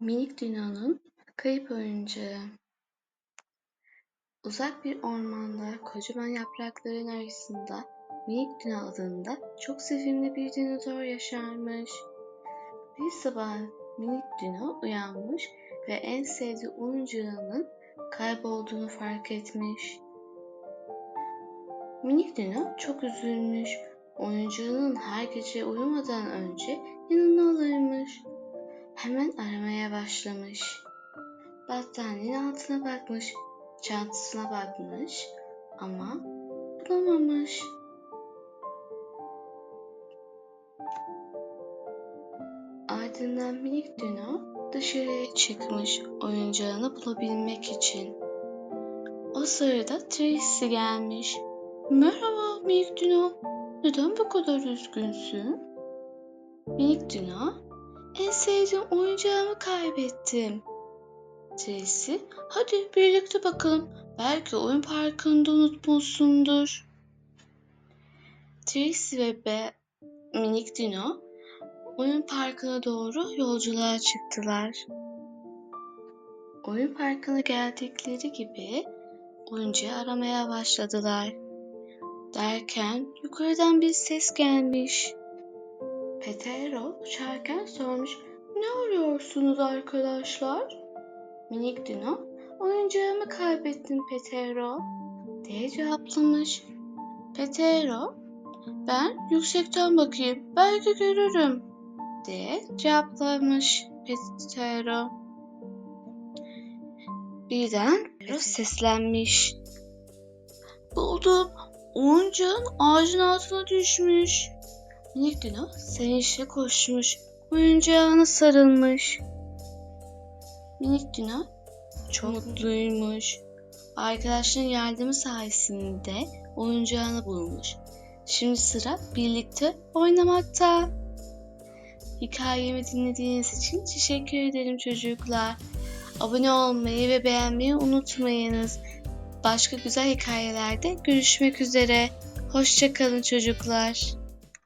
Minik Dino'nun kayıp oyuncağı. Uzak bir ormanda kocaman yaprakların arasında Minik Dino adında çok sevimli bir dinozor yaşarmış. Bir sabah Minik Dino uyanmış ve en sevdiği oyuncağının kaybolduğunu fark etmiş. Minik Dino çok üzülmüş. Oyuncağının her gece uyumadan önce yanına alırmış. Hemen aramaya başlamış. Battaniyenin altına bakmış, çantasına bakmış ama bulamamış. Ardından minik Dino dışarıya çıkmış oyuncağını bulabilmek için. O sırada Tracy gelmiş. Merhaba minik Dino, neden bu kadar üzgünsün? Minik Dino, en sevdiğim oyuncağımı kaybettim. Tracy, hadi birlikte bakalım. Belki oyun parkında unutmuşsundur. Tracy ve Be Minik Dino oyun parkına doğru yolculuğa çıktılar. Oyun parkına geldikleri gibi oyuncağı aramaya başladılar. Derken yukarıdan bir ses gelmiş. Petero uçarken sormuş. Ne arıyorsunuz arkadaşlar? Minik Dino, oyuncağımı kaybettim Petero diye cevaplamış. Petero, ben yüksekten bakayım, belki görürüm diye cevaplamış Petero. Birden Petero seslenmiş. Buldum, oyuncağın ağacın altına düşmüş. Minik Dino sevinçle koşmuş, oyuncağına sarılmış. Minik Dino çok mutluymuş. Arkadaşların yardımı sayesinde oyuncağını bulmuş. Şimdi sıra birlikte oynamakta. Hikayemi dinlediğiniz için teşekkür ederim çocuklar. Abone olmayı ve beğenmeyi unutmayınız. Başka güzel hikayelerde görüşmek üzere. Hoşçakalın çocuklar.